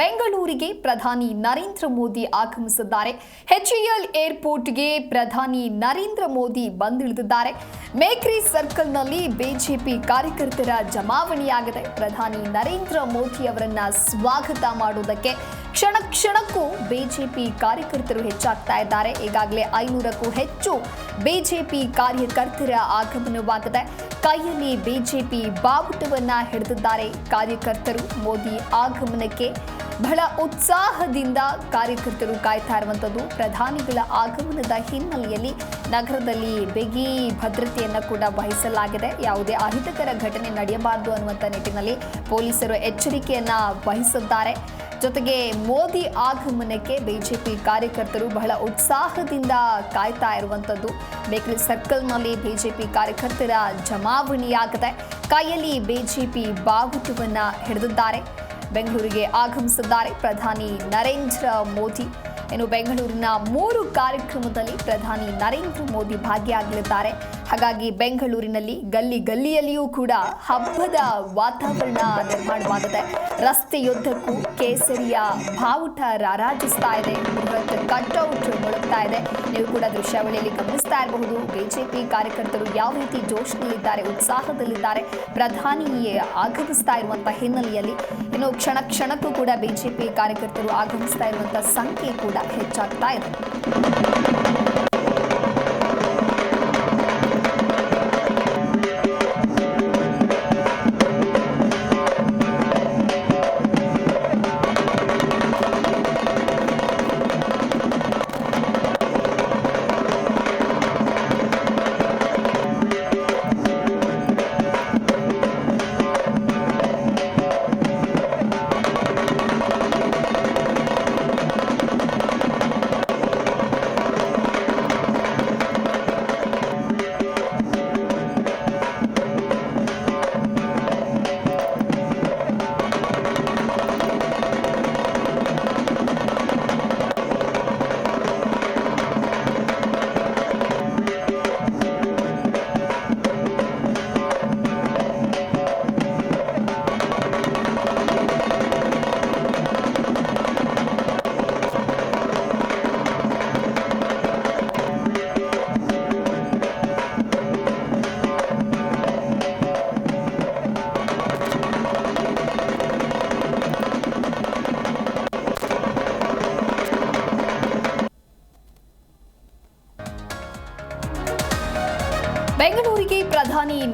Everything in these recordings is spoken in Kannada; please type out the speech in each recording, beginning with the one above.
ಬೆಂಗಳೂರಿಗೆ ಪ್ರಧಾನಿ ನರೇಂದ್ರ ಮೋದಿ ಆಗಮಿಸಿದ್ದಾರೆ. ಹೆಚ್ಎಲ್ ಏರ್ಪೋರ್ಟ್ಗೆ ಪ್ರಧಾನಿ ನರೇಂದ್ರ ಮೋದಿ ಬಂದಿಳಿದಿದ್ದಾರೆ. ಮೇಕ್ರಿ ಸರ್ಕಲ್ನಲ್ಲಿ ಬಿಜೆಪಿ ಕಾರ್ಯಕರ್ತರ ಜಮಾವಣೆಯಾಗಿದೆ. ಪ್ರಧಾನಿ ನರೇಂದ್ರ ಮೋದಿ ಅವರನ್ನ ಸ್ವಾಗತ ಮಾಡುವುದಕ್ಕೆ ಕ್ಷಣ ಕ್ಷಣಕ್ಕೂ ಬಿಜೆಪಿ ಕಾರ್ಯಕರ್ತರು ಹೆಚ್ಚಾಗ್ತಾ ಇದ್ದಾರೆ. ಈಗಾಗಲೇ ಐನೂರಕ್ಕೂ ಹೆಚ್ಚು ಬಿಜೆಪಿ ಕಾರ್ಯಕರ್ತರ ಆಗಮನವಾಗಿದೆ. ಕೈಯಲ್ಲಿ ಬಿಜೆಪಿ ಬಾವುಟವನ್ನು ಹಿಡಿದಿದ್ದಾರೆ. ಕಾರ್ಯಕರ್ತರು ಮೋದಿ ಆಗಮನಕ್ಕೆ ಬಹಳ ಉತ್ಸಾಹದಿಂದ ಕಾರ್ಯಕರ್ತರು ಕಾಯ್ತಾ ಇರುವಂಥದ್ದು ಪ್ರಧಾನಿಗಳ ಆಗಮನದ ಹಿನ್ನೆಲೆಯಲ್ಲಿ ನಗರದಲ್ಲಿ ಬಿಗಿ ಭದ್ರತೆಯನ್ನು ಕೂಡ ವಹಿಸಲಾಗಿದೆ. ಯಾವುದೇ ಅಹಿತಕರ ಘಟನೆ ನಡೆಯಬಾರದು ಅನ್ನುವಂಥ ನಿಟ್ಟಿನಲ್ಲಿ ಪೊಲೀಸರು ಎಚ್ಚರಿಕೆಯನ್ನು ವಹಿಸಿದ್ದಾರೆ. ಜೊತೆಗೆ ಮೋದಿ ಆಗಮನಕ್ಕೆ ಬಿಜೆಪಿ ಕಾರ್ಯಕರ್ತರು ಬಹಳ ಉತ್ಸಾಹದಿಂದ ಕಾಯ್ತಾ ಇರುವಂಥದ್ದು ಬೇಕರಿ ಸರ್ಕಲ್ನಲ್ಲಿ ಬಿಜೆಪಿ ಕಾರ್ಯಕರ್ತರ ಜಮಾವಣೆಯಾಗಿದೆ ಕೈಯಲ್ಲಿ ಬಿಜೆಪಿ ಬಾಗುಟವನ್ನು ಹಿಡಿದಿದ್ದಾರೆ. ಬೆಂಗಳೂರಿಗೆ ಆಗಮಿಸಿದ್ದಾರೆ ಪ್ರಧಾನಿ ನರೇಂದ್ರ ಮೋದಿ. ಇನ್ನು ಬೆಂಗಳೂರಿನ ಮೂರು ಕಾರ್ಯಕ್ರಮದಲ್ಲಿ ಪ್ರಧಾನಿ ನರೇಂದ್ರ ಮೋದಿ ಭಾಗಿಯಾಗಲಿದ್ದಾರೆ. ಹಾಗಾಗಿ ಬೆಂಗಳೂರಿನಲ್ಲಿ ಗಲ್ಲಿ ಗಲ್ಲಿಯಲ್ಲಿಯೂ ಕೂಡ ಹಬ್ಬದ ವಾತಾವರಣ ನಿರ್ಮಾಣವಾಗಿದೆ ರಸ್ತೆಯುದ್ದಕ್ಕೂ ಕೇಸರಿಯ ಬಾವುಟ ರಾರಾಜಿಸ್ತಾ ಇದೆ. ಬೃಹತ್ ಕಟ್ಔಟ್ ಮುಳುಗ್ತಾ ಇದೆ. ನೀವು ಕೂಡ ದೃಶ್ಯಾವಳಿಯಲ್ಲಿ ಗಮನಿಸ್ತಾ ಇರಬಹುದು. ಬಿಜೆಪಿ ಕಾರ್ಯಕರ್ತರು ಯಾವ ರೀತಿ ಜೋಶ್ನಲ್ಲಿದ್ದಾರೆ, ಉತ್ಸಾಹದಲ್ಲಿದ್ದಾರೆ ಪ್ರಧಾನಿ ಆಗಮಿಸ್ತಾ ಇರುವಂತಹ ಹಿನ್ನೆಲೆಯಲ್ಲಿ ಇನ್ನು ಕ್ಷಣ ಕ್ಷಣಕ್ಕೂ ಕೂಡ ಬಿಜೆಪಿ ಕಾರ್ಯಕರ್ತರು ಆಗಮಿಸ್ತಾ ಇರುವಂತಹ ಸಂಖ್ಯೆ ಕೂಡ ಹೆಚ್ಚಾಗ್ತಾ ಇದೆ.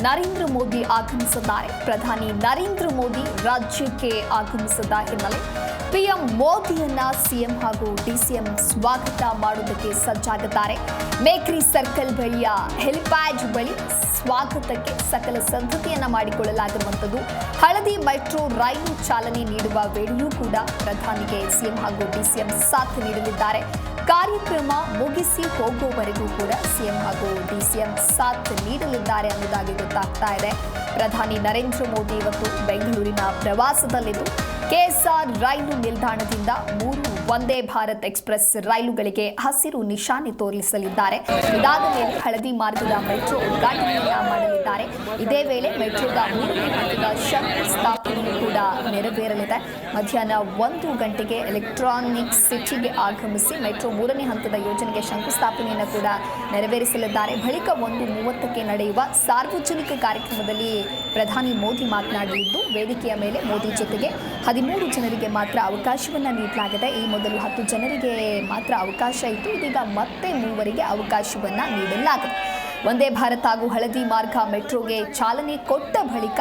ನರೇಂದ್ರ ಮೋದಿ ಆಗಮಿಸಿದ್ದಾರೆ. ಪ್ರಧಾನಿ ನರೇಂದ್ರ ಮೋದಿ ರಾಜ್ಯಕ್ಕೆ ಆಗಮಿಸಿದ ಹಿನ್ನೆಲೆ ಪಿಎಂ ಮೋದಿಯನ್ನ ಸಿಎಂ ಹಾಗೂ ಡಿಸಿಎಂ ಸ್ವಾಗತ ಮಾಡುವುದಕ್ಕೆ ಸಜ್ಜಾಗಿದ್ದಾರೆ. ಮೇಕ್ರಿ ಸರ್ಕಲ್ ಬಳಿಯ ಹೆಲಿಪ್ಯಾಡ್ ಬಳಿ ಸ್ವಾಗತಕ್ಕೆ ಸಕಲ ಸಿದ್ಧತೆಯನ್ನು ಮಾಡಿಕೊಳ್ಳಲಾಗಿರುವಂಥದ್ದು. ಹಳದಿ ಮೆಟ್ರೋ ರೈಲು ಚಾಲನೆ ನೀಡುವ ವೇಳೆಯೂ ಕೂಡ ಪ್ರಧಾನಿಗೆ ಸಿಎಂ ಹಾಗೂ ಡಿಸಿಎಂ ಸಾಥ್ ನೀಡಲಿದ್ದಾರೆ. ಕಾರ್ಯಕ್ರಮ ಮುಗಿಸಿ ಹೋಗುವವರೆಗೂ ಕೂಡ ಸಿಎಂ ಹಾಗೂ ಡಿಸಿಎಂ ಸಾಥ್ ನೀಡಲಿದ್ದಾರೆ ಅನ್ನೋದಾಗಿ ಗೊತ್ತಾಗ್ತಾ ಇದೆ. ಪ್ರಧಾನಿ ನರೇಂದ್ರ ಮೋದಿ ಇವತ್ತು ಬೆಂಗಳೂರಿನ ಪ್ರವಾಸದಲ್ಲಿದ್ದು, ಕೆಎಸ್ಆರ್ ರೈಲು ನಿಲ್ದಾಣದಿಂದ ಮೂರು ವಂದೇ ಭಾರತ್ ಎಕ್ಸ್ಪ್ರೆಸ್ ರೈಲುಗಳಿಗೆ ಹಸಿರು ನಿಶಾನೆ ತೋರಿಸಲಿದ್ದಾರೆ. ಇದಾದ ಮೇಲೆ ಹಳದಿ ಮಾರ್ಗದ ಮೆಟ್ರೋ ಉದ್ಘಾಟನೆಯನ್ನ ಮಾಡಲಿದ್ದಾರೆ. ಇದೇ ವೇಳೆ ಮೆಟ್ರೋದ ಮೂರನೇ ಹಂತದ ಶಂಕುಸ್ಥಾಪನೆಯೂ ಕೂಡ ನೆರವೇರಲಿದೆ. ಮಧ್ಯಾಹ್ನ ಒಂದು ಗಂಟೆಗೆ ಎಲೆಕ್ಟ್ರಾನಿಕ್ ಸಿಟಿಗೆ ಆಗಮಿಸಿ ಮೆಟ್ರೋ ಮೂರನೇ ಹಂತದ ಯೋಜನೆಗೆ ಶಂಕುಸ್ಥಾಪನೆಯನ್ನು ಕೂಡ ನೆರವೇರಿಸಲಿದ್ದಾರೆ. ಬಳಿಕ ಒಂದು ಮೂವತ್ತಕ್ಕೆ ನಡೆಯುವ ಸಾರ್ವಜನಿಕ ಕಾರ್ಯಕ್ರಮದಲ್ಲಿ ಪ್ರಧಾನಿ ಮೋದಿ ಮಾತನಾಡಲಿದ್ದು, ವೇದಿಕೆಯ ಮೇಲೆ ಮೋದಿ ಜೊತೆಗೆ ಹದಿಮೂರು ಜನರಿಗೆ ಮಾತ್ರ ಅವಕಾಶವನ್ನು ನೀಡಲಾಗಿದೆ. ಈ ಮೊದಲು ಹತ್ತು ಜನರಿಗೆ ಮಾತ್ರ ಅವಕಾಶ ಇತ್ತು. ಇದೀಗ ಮತ್ತೆ ಮೂವರಿಗೆ ಅವಕಾಶವನ್ನು ನೀಡಲಾಗಿದೆ. ಒಂದೇ ಭಾರತ್ ಹಾಗೂ ಹಳದಿ ಮಾರ್ಗ ಮೆಟ್ರೋಗೆ ಚಾಲನೆ ಕೊಟ್ಟ ಬಳಿಕ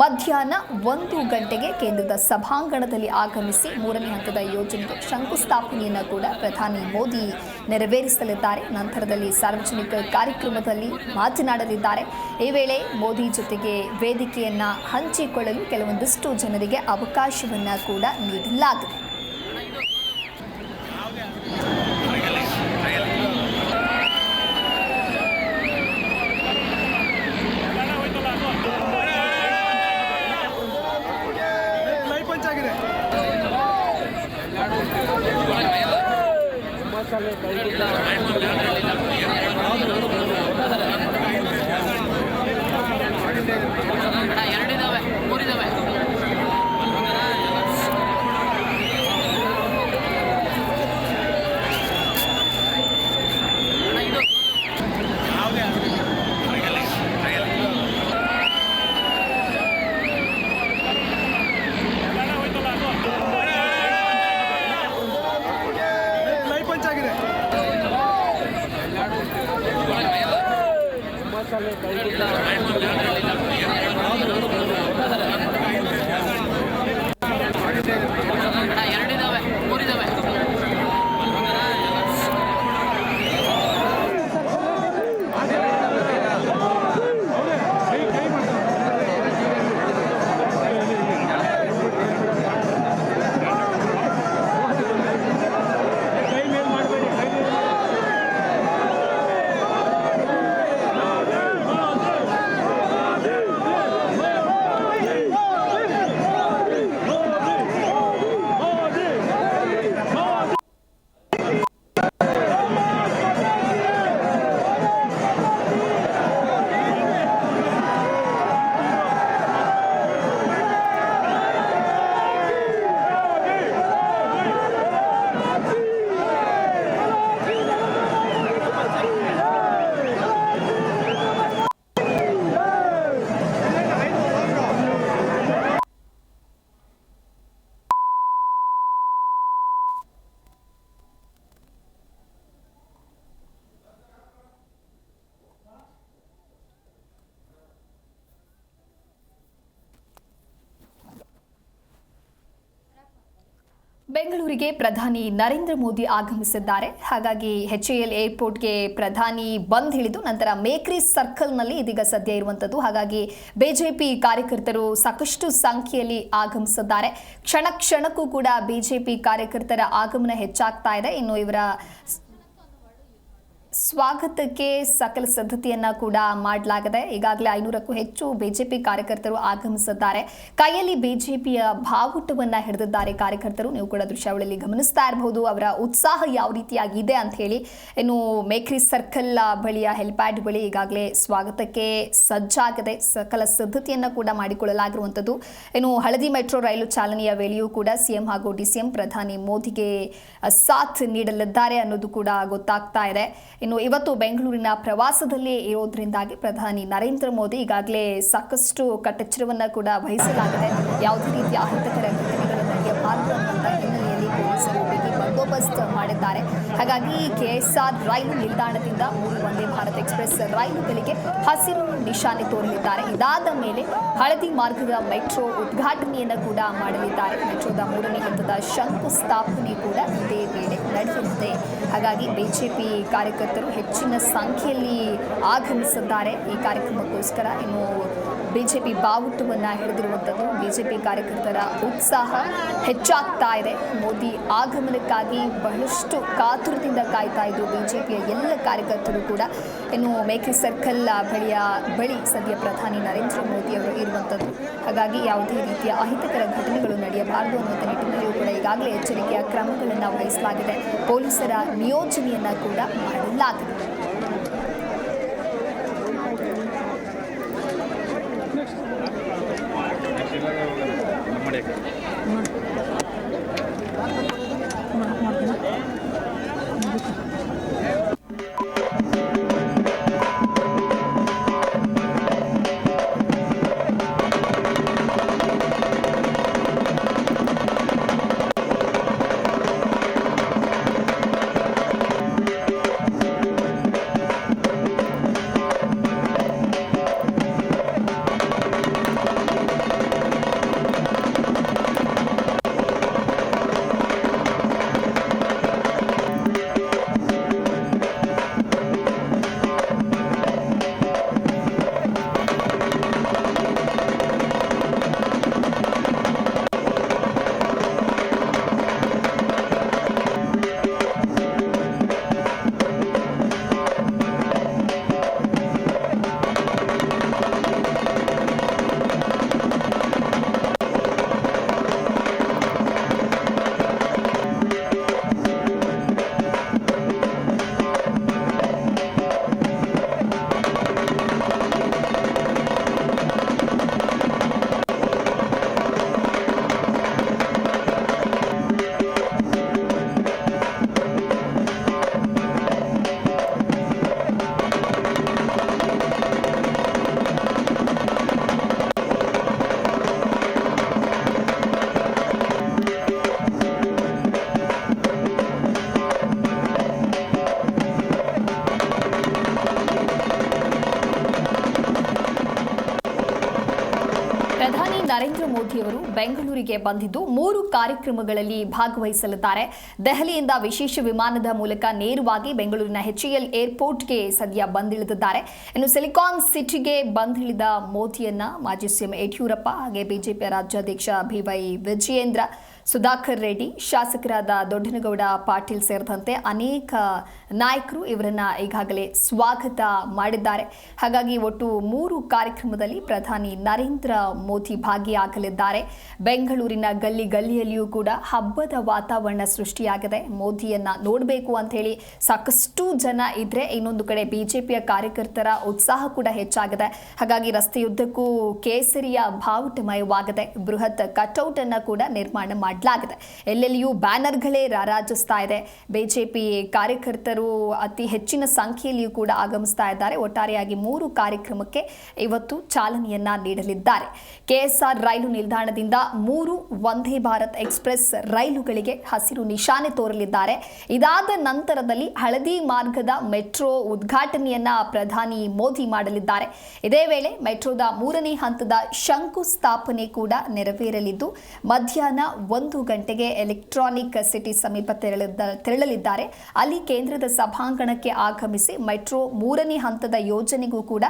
ಮಧ್ಯಾಹ್ನ ಒಂದು ಗಂಟೆಗೆ ಕೇಂದ್ರದ ಸಭಾಂಗಣದಲ್ಲಿ ಆಗಮಿಸಿ ಮೂರನೇ ಹಂತದ ಯೋಜನೆಗೆ ಶಂಕುಸ್ಥಾಪನೆಯನ್ನು ಕೂಡ ಪ್ರಧಾನಿ ಮೋದಿ ನೆರವೇರಿಸಲಿದ್ದಾರೆ. ನಂತರದಲ್ಲಿ ಸಾರ್ವಜನಿಕ ಕಾರ್ಯಕ್ರಮದಲ್ಲಿ ಮಾತನಾಡಲಿದ್ದಾರೆ. ಈ ವೇಳೆ ಮೋದಿ ಜೊತೆಗೆ ವೇದಿಕೆಯನ್ನು ಹಂಚಿಕೊಳ್ಳಲು ಕೆಲವೊಂದಿಷ್ಟು ಜನರಿಗೆ ಅವಕಾಶವನ್ನು ಕೂಡ ನೀಡಲಾಗಿದೆ. ಪ್ರಧಾನಿ ನರೇಂದ್ರ ಮೋದಿ ಆಗಮಿಸಿದ್ದಾರೆ. ಹಾಗಾಗಿ ಎಚ್ ಎಲ್ ಏರ್ಪೋರ್ಟ್ಗೆ ಪ್ರಧಾನಿ ಬಂದ್ ಹಿಡಿದು ನಂತರ ಮೇಕ್ರಿ ಸರ್ಕಲ್ನಲ್ಲಿ ಇದೀಗ ಸದ್ಯ ಇರುವಂಥದ್ದು ಹಾಗಾಗಿ ಬಿಜೆಪಿ ಕಾರ್ಯಕರ್ತರು ಸಾಕಷ್ಟು ಸಂಖ್ಯೆಯಲ್ಲಿ ಆಗಮಿಸಿದ್ದಾರೆ. ಕ್ಷಣ ಕ್ಷಣಕ್ಕೂ ಕೂಡ ಬಿಜೆಪಿ ಕಾರ್ಯಕರ್ತರ ಆಗಮನ ಹೆಚ್ಚಾಗ್ತಾ ಇದೆ. ಇನ್ನು ಇವರ ಸ್ವಾಗತಕ್ಕೆ ಸಕಲ ಸಿದ್ಧತೆಯನ್ನ ಕೂಡ ಮಾಡಲಾಗಿದೆ ಈಗಾಗಲೇ ಐನೂರಕ್ಕೂ ಹೆಚ್ಚು ಬಿಜೆಪಿ ಕಾರ್ಯಕರ್ತರು ಆಗಮಿಸಿದ್ದಾರೆ. ಕೈಯಲ್ಲಿ ಬಿಜೆಪಿಯ ಬಾವುಟವನ್ನ ಹಿಡಿದಿದ್ದಾರೆ ಕಾರ್ಯಕರ್ತರು. ನೀವು ಕೂಡ ದೃಶ್ಯಾವಳಿಯಲ್ಲಿ ಗಮನಿಸ್ತಾ ಇರಬಹುದು, ಅವರ ಉತ್ಸಾಹ ಯಾವ ರೀತಿಯಾಗಿದೆ ಅಂತ ಹೇಳಿ. ಇನ್ನು ಮೇಖ್ರಿ ಸರ್ಕಲ್ ಬಳಿಯ ಹೆಲಿಪ್ಯಾಡ್ ಬಳಿ ಈಗಾಗಲೇ ಸ್ವಾಗತಕ್ಕೆ ಸಜ್ಜಾಗಿದೆ ಸಕಲ ಸಿದ್ಧತೆಯನ್ನ ಕೂಡ ಮಾಡಿಕೊಳ್ಳಲಾಗಿರುವಂಥದ್ದು. ಇನ್ನು ಹಳದಿ ಮೆಟ್ರೋ ರೈಲು ಚಾಲನೆಯ ವೇಳೆಯೂ ಕೂಡ ಸಿಎಂ ಹಾಗೂ ಡಿಸಿಎಂ ಪ್ರಧಾನಿ ಮೋದಿಗೆ ಸಾಥ್ ನೀಡಲಿದ್ದಾರೆ ಅನ್ನೋದು ಕೂಡ ಗೊತ್ತಾಗ್ತಾ ಇದೆ. ಇನ್ನು ಇವತ್ತು ಬೆಂಗಳೂರಿನ ಪ್ರವಾಸದಲ್ಲಿ ಇರೋದ್ರಿಂದಾಗಿ ಪ್ರಧಾನಿ ನರೇಂದ್ರ ಮೋದಿ ಈಗಾಗಲೇ ಸಾಕಷ್ಟು ಕಟ್ಟೆಚ್ಚರವನ್ನು ಕೂಡ ವಹಿಸಲಾಗಿದೆ. ಯಾವುದೇ ರೀತಿಯ ಅಹಿತಕರ ಘಟನೆಗಳು ನಡೆಯಬಾರದು ಮಾಡಿದ್ದಾರೆ ಹಾಗಾಗಿ ಕೆಎಸ್ಆರ್ ರೈಲು ನಿಲ್ದಾಣದಿಂದ ಮೂರು ವಂದೇ ಭಾರತ್ ಎಕ್ಸ್ಪ್ರೆಸ್ ರೈಲುಗಳಿಗೆ ಹಸಿರು ನಿಶಾನೆ ತೋರಲಿದ್ದಾರೆ. ಇದಾದ ಮೇಲೆ ಹಳದಿ ಮಾರ್ಗದ ಮೆಟ್ರೋ ಉದ್ಘಾಟನೆಯನ್ನು ಕೂಡ ಮಾಡಲಿದ್ದಾರೆ. ಮೆಟ್ರೋದ ಮೂರನೇ ಹಂತದ ಶಂಕುಸ್ಥಾಪನೆ ಕೂಡ ಇದೇ ವೇಳೆ ನಡೆಯಲಿದೆ. ಹಾಗಾಗಿ ಬಿಜೆಪಿ ಕಾರ್ಯಕರ್ತರು ಹೆಚ್ಚಿನ ಸಂಖ್ಯೆಯಲ್ಲಿ ಆಗಮಿಸಿದ್ದಾರೆ. ಈ ಕಾರ್ಯಕ್ರಮಕ್ಕೋಸ್ಕರ ಇನ್ನು ಬಿಜೆಪಿ ಬಾವುಟವನ್ನು ಹಿಡಿದಿರುವಂಥದ್ದು. ಬಿಜೆಪಿ ಕಾರ್ಯಕರ್ತರ ಉತ್ಸಾಹ ಹೆಚ್ಚಾಗ್ತಾ ಇದೆ. ಮೋದಿ ಆಗಮನಕ್ಕಾಗಿ ಬಹಳಷ್ಟು ಕಾತುರದಿಂದ ಕಾಯ್ತಾ ಇದ್ದು, ಬಿಜೆಪಿಯ ಎಲ್ಲ ಕಾರ್ಯಕರ್ತರು ಕೂಡ ಇನ್ನು ಮೇಕೆ ಸರ್ಕಲ್ ಬಳಿಯ ಬಳಿ ಸದ್ಯ ಪ್ರಧಾನಿ ನರೇಂದ್ರ ಮೋದಿ ಅವರು ಇರುವಂಥದ್ದು. ಹಾಗಾಗಿ ಯಾವುದೇ ರೀತಿಯ ಅಹಿತಕರ ಘಟನೆಗಳು ನಡೆಯಬಾರದು ಅನ್ನುವಂಥ ನಿಟ್ಟಿನಲ್ಲಿಯೂ ಕೂಡ ಈಗಾಗಲೇ ಎಚ್ಚರಿಕೆಯ ಕ್ರಮಗಳನ್ನು ವಹಿಸಲಾಗಿದೆ. ಪೊಲೀಸರ ನಿಯೋಜನೆಯನ್ನು ಕೂಡ ಮಾಡಲಾಗಿದೆ. ಮೋದಿಯವರು ಬೆಂಗಳೂರಿಗೆ ಬಂದಿದ್ದು ಮೂರು ಕಾರ್ಯಕ್ರಮಗಳಲ್ಲಿ ಭಾಗವಹಿಸಲಿದ್ದಾರೆ. ದೆಹಲಿಯಿಂದ ವಿಶೇಷ ವಿಮಾನದ ಮೂಲಕ ನೇರವಾಗಿ ಬೆಂಗಳೂರಿನ ಹೆಚ್ಎಲ್ ಏರ್ಪೋರ್ಟ್ಗೆ ಸದ್ಯ ಬಂದಿಳಿದಿದ್ದಾರೆ. ಇನ್ನು ಸಿಲಿಕಾನ್ ಸಿಟಿಗೆ ಬಂದಿಳಿದ ಮೋದಿಯನ್ನ ಮಾಜಿ ಸಿಎಂ ಯಡಿಯೂರಪ್ಪ ಹಾಗೆ ಬಿಜೆಪಿ ರಾಜ್ಯಾಧ್ಯಕ್ಷ ಬಿವೈ ವಿಜಯೇಂದ್ರ ಸುಧಾಕರ್ ರೆಡ್ಡಿ, ಶಾಸಕರಾದ ದೊಡ್ಡನಗೌಡ ಪಾಟೀಲ್ ಸೇರಿದಂತೆ ಅನೇಕ ನಾಯಕರು ಇವರನ್ನ ಈಗಾಗಲೇ ಸ್ವಾಗತ ಮಾಡಿದ್ದಾರೆ. ಹಾಗಾಗಿ ಒಟ್ಟು ಮೂರು ಕಾರ್ಯಕ್ರಮದಲ್ಲಿ ಪ್ರಧಾನಿ ನರೇಂದ್ರ ಮೋದಿ ಭಾಗಿಯಾಗಲಿದ್ದಾರೆ. ಬೆಂಗಳೂರಿನ ಗಲ್ಲಿ ಗಲ್ಲಿಯಲ್ಲಿಯೂ ಕೂಡ ಹಬ್ಬದ ವಾತಾವರಣ ಸೃಷ್ಟಿಯಾಗಿದೆ. ಮೋದಿಯನ್ನ ನೋಡಬೇಕು ಅಂತ ಹೇಳಿ ಸಾಕಷ್ಟು ಜನ ಇದ್ರೆ ಇನ್ನೊಂದು ಕಡೆ ಬಿಜೆಪಿಯ ಕಾರ್ಯಕರ್ತರ ಉತ್ಸಾಹ ಕೂಡ ಹೆಚ್ಚಾಗಿದೆ. ಹಾಗಾಗಿ ರಸ್ತೆಯುದ್ದಕ್ಕೂ ಕೇಸರಿಯ ಭಾವುಟಮಯವಾಗಿದೆ ಬೃಹತ್ ಕಟ್ಔಟ್ ಅನ್ನ ಕೂಡ ನಿರ್ಮಾಣ ಮಾಡಲಾಗಿದೆ. ಎಲ್ಲೆಲ್ಲಿಯೂ ಬ್ಯಾನರ್ಗಳೇ ರಾರಾಜಿಸ್ತಾ ಇದೆ. ಬಿಜೆಪಿ ಕಾರ್ಯಕರ್ತರು ಅತಿ ಹೆಚ್ಚಿನ ಸಂಖ್ಯೆಯಲ್ಲಿಯೂ ಕೂಡ ಆಗಮಿಸ್ತಾ ಇದ್ದಾರೆ. ಒಟ್ಟಾರೆಯಾಗಿ ಮೂರು ಕಾರ್ಯಕ್ರಮಕ್ಕೆ ಇವತ್ತು ಚಾಲನೆಯನ್ನ ನೀಡಲಿದ್ದಾರೆ. ಕೆಎಸ್ಆರ್ ರೈಲು ನಿಲ್ದಾಣದಿಂದ ಮೂರು ವಂದೇ ಭಾರತ್ ಎಕ್ಸ್ಪ್ರೆಸ್ ರೈಲುಗಳಿಗೆ ಹಸಿರು ನಿಶಾನೆ ತೋರಲಿದ್ದಾರೆ. ಇದಾದ ನಂತರದಲ್ಲಿ ಹಳದಿ ಮಾರ್ಗದ ಮೆಟ್ರೋ ಉದ್ಘಾಟನೆಯನ್ನ ಪ್ರಧಾನಿ ಮೋದಿ ಮಾಡಲಿದ್ದಾರೆ. ಇದೇ ವೇಳೆ ಮೆಟ್ರೋದ ಮೂರನೇ ಹಂತದ ಶಂಕುಸ್ಥಾಪನೆ ಕೂಡ ನೆರವೇರಲಿದ್ದು, ಮಧ್ಯಾಹ್ನ ಒಂದು ಗಂಟೆಗೆ ಎಲೆಕ್ಟ್ರಾನಿಕ್ ಸಿಟಿ ಸಮೀಪ ತೆರಳಲಿದ್ದಾರೆ. ಅಲ್ಲಿ ಕೇಂದ್ರದ ಸಭಾಂಗಣಕ್ಕೆ ಆಗಮಿಸಿ ಮೆಟ್ರೋ ಮೂರನೇ ಹಂತದ ಯೋಜನೆಗೂ ಕೂಡ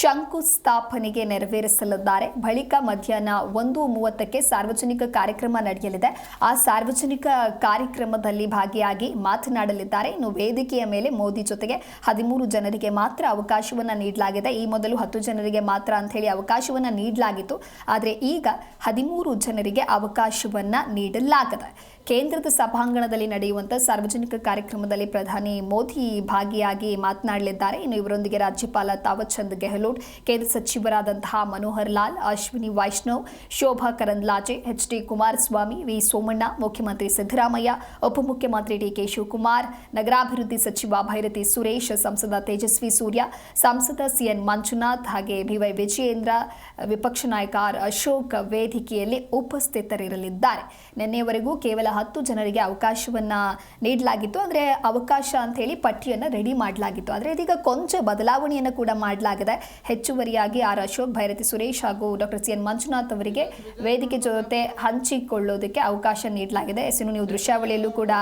ಶಂಕುಸ್ಥಾಪನೆಗೆ ನೆರವೇರಿಸಲಿದ್ದಾರೆ. ಬಳಿಕ ಮಧ್ಯಾಹ್ನ ಒಂದು ಮೂವತ್ತಕ್ಕೆ ಸಾರ್ವಜನಿಕ ಕಾರ್ಯಕ್ರಮ ನಡೆಯಲಿದೆ. ಆ ಸಾರ್ವಜನಿಕ ಕಾರ್ಯಕ್ರಮದಲ್ಲಿ ಭಾಗಿಯಾಗಿ ಮಾತನಾಡಲಿದ್ದಾರೆ. ಇನ್ನು ವೇದಿಕೆಯ ಮೇಲೆ ಮೋದಿ ಜೊತೆಗೆ ಹದಿಮೂರು ಜನರಿಗೆ ಮಾತ್ರ ಅವಕಾಶವನ್ನು ನೀಡಲಾಗಿದೆ. ಈ ಮೊದಲು ಹತ್ತು ಜನರಿಗೆ ಮಾತ್ರ ಅಂತ ಹೇಳಿ ಅವಕಾಶವನ್ನು ನೀಡಲಾಗಿತ್ತು. ಆದರೆ ಈಗ ಹದಿಮೂರು ಜನರಿಗೆ ಅವಕಾಶವನ್ನು ನೀಡಲಾಗಿದೆ ಕೇಂದ್ರದ ಸಭಾಂಗಣದಲ್ಲಿ ನಡೆಯುವಂಥ ಸಾರ್ವಜನಿಕ ಕಾರ್ಯಕ್ರಮದಲ್ಲಿ ಪ್ರಧಾನಿ ಮೋದಿ ಭಾಗಿಯಾಗಿ ಮಾತನಾಡಲಿದ್ದಾರೆ. ಇನ್ನು ಇವರೊಂದಿಗೆ ರಾಜ್ಯಪಾಲ ತಾವರ್ಚಂದ್ ಗೆಹ್ಲೋಟ್, ಕೇಂದ್ರ ಸಚಿವರಾದಂತಹ Manohar Lal, Ashwini Vaishnav, Shobha Karandlaje, H D Kumaraswamy, V Somanna, ಮುಖ್ಯಮಂತ್ರಿ ಸಿದ್ದರಾಮಯ್ಯ, ಉಪಮುಖ್ಯಮಂತ್ರಿ ಡಿ ಕೆ ಶಿವಕುಮಾರ್, ನಗರಾಭಿವೃದ್ಧಿ ಸಚಿವ ಭೈರತಿ ಸುರೇಶ್, ಸಂಸದ ತೇಜಸ್ವಿ ಸೂರ್ಯ, ಸಂಸದ ಸಿಎನ್ ಮಂಜುನಾಥ್ ಹಾಗೆ ಬಿವೈ ವಿಜಯೇಂದ್ರ, ವಿಪಕ್ಷ ನಾಯಕ ಆರ್ ಅಶೋಕ್ ವೇದಿಕೆಯಲ್ಲಿ ಉಪಸ್ಥಿತರಿರಲಿದ್ದಾರೆ. ನಿನ್ನೆಯವರೆಗೂ ಕೇವಲ ಹತ್ತು ಜನರಿಗೆ ಅವಕಾಶವನ್ನ ನೀಡಲಾಗಿತ್ತು. ಅಂದ್ರೆ ಅವಕಾಶ ಅಂತ ಹೇಳಿ ಪಟ್ಟಿಯನ್ನು ರೆಡಿ ಮಾಡಲಾಗಿತ್ತು. ಆದರೆ ಇದೀಗ ಕೊಂಚ ಬದಲಾವಣೆಯನ್ನು ಕೂಡ ಮಾಡಲಾಗಿದೆ. ಹೆಚ್ಚುವರಿಯಾಗಿ ಆರ್ ಅಶೋಕ್, ಭೈರತಿ ಸುರೇಶ್ ಹಾಗೂ ಡಾಕ್ಟರ್ ಸಿ ಎನ್ ಮಂಜುನಾಥ್ ಅವರಿಗೆ ವೇದಿಕೆ ಜೊತೆ ಹಂಚಿಕೊಳ್ಳೋದಕ್ಕೆ ಅವಕಾಶ ನೀಡಲಾಗಿದೆ. ಎಸ್ನು ನೀವು ದೃಶ್ಯಾವಳಿಯಲ್ಲೂ ಕೂಡ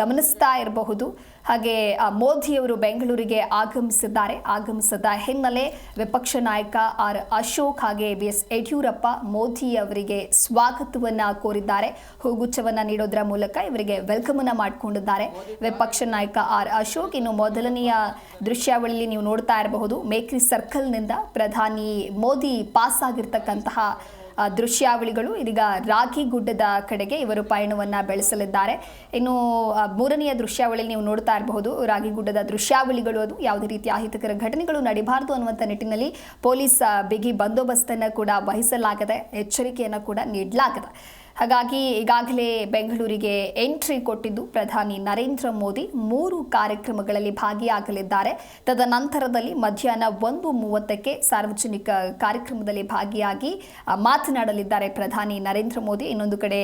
ಗಮನಿಸ್ತಾ ಇರಬಹುದು. ಹಾಗೆ ಮೋದಿಯವರು ಬೆಂಗಳೂರಿಗೆ ಆಗಮಿಸಿದ್ದಾರೆ. ಆಗಮಿಸಿದ ಹಿನ್ನೆಲೆ ವಿಪಕ್ಷ ನಾಯಕ ಆರ್ ಅಶೋಕ್ ಹಾಗೆ ಬಿ ಎಸ್ ಯಡಿಯೂರಪ್ಪ ಮೋದಿ ಅವರಿಗೆ ಸ್ವಾಗತವನ್ನ ಕೋರಿದ್ದಾರೆ. ಹೂಗುಚ್ಛವನ್ನ ನೀಡೋದರ ಮೂಲಕ ಇವರಿಗೆ ವೆಲ್ಕಮ್ ಅನ್ನ ಮಾಡಿಕೊಂಡಿದ್ದಾರೆ. ವಿಪಕ್ಷ ನಾಯಕ ಆರ್ ಅಶೋಕ್, ಇನ್ನು ಮೊದಲನೆಯ ದೃಶ್ಯಾವಳಿಯಲ್ಲಿ ನೀವು ನೋಡ್ತಾ ಇರಬಹುದು, ಮೇಕ್ರಿ ಸರ್ಕಲ್ನಿಂದ ಪ್ರಧಾನಿ ಮೋದಿ ಪಾಸ್ ಆಗಿರ್ತಕ್ಕಂತಹ ದೃಶ್ಯಾವಳಿಗಳು. ಇದೀಗ ರಾಗಿ ಗುಡ್ಡದ ಕಡೆಗೆ ಇವರು ಪಯಣವನ್ನ ಬೆಳೆಸಲಿದ್ದಾರೆ. ಇನ್ನು ಮೂರನೆಯ ದೃಶ್ಯಾವಳಿ ನೀವು ನೋಡ್ತಾ ಇರಬಹುದು, ರಾಗಿ ಗುಡ್ಡದ ದೃಶ್ಯಾವಳಿಗಳು ಅದು. ಯಾವುದೇ ರೀತಿಯ ಅಹಿತಕರ ಘಟನೆಗಳು ನಡೀಬಾರದು ಅನ್ನುವಂಥ ನಿಟ್ಟಿನಲ್ಲಿ ಪೊಲೀಸ್ ಬಿಗಿ ಬಂದೋಬಸ್ತನ್ನು ಕೂಡ ವಹಿಸಲಾಗದೆ, ಎಚ್ಚರಿಕೆಯನ್ನು ಕೂಡ ನೀಡಲಾಗಿದೆ. ಹಾಗಾಗಿ ಈಗಾಗಲೇ ಬೆಂಗಳೂರಿಗೆ ಎಂಟ್ರಿ ಕೊಟ್ಟಿದ್ದು ಪ್ರಧಾನಿ ನರೇಂದ್ರ ಮೋದಿ. ಮೂರು ಕಾರ್ಯಕ್ರಮಗಳಲ್ಲಿ ಭಾಗಿಯಾಗಲಿದ್ದಾರೆ. ತದನಂತರದಲ್ಲಿ ಮಧ್ಯಾಹ್ನ ಒಂದು ಮೂವತ್ತಕ್ಕೆ ಸಾರ್ವಜನಿಕ ಕಾರ್ಯಕ್ರಮದಲ್ಲಿ ಭಾಗಿಯಾಗಿ ಮಾತನಾಡಲಿದ್ದಾರೆ ಪ್ರಧಾನಿ ನರೇಂದ್ರ ಮೋದಿ. ಇನ್ನೊಂದು ಕಡೆ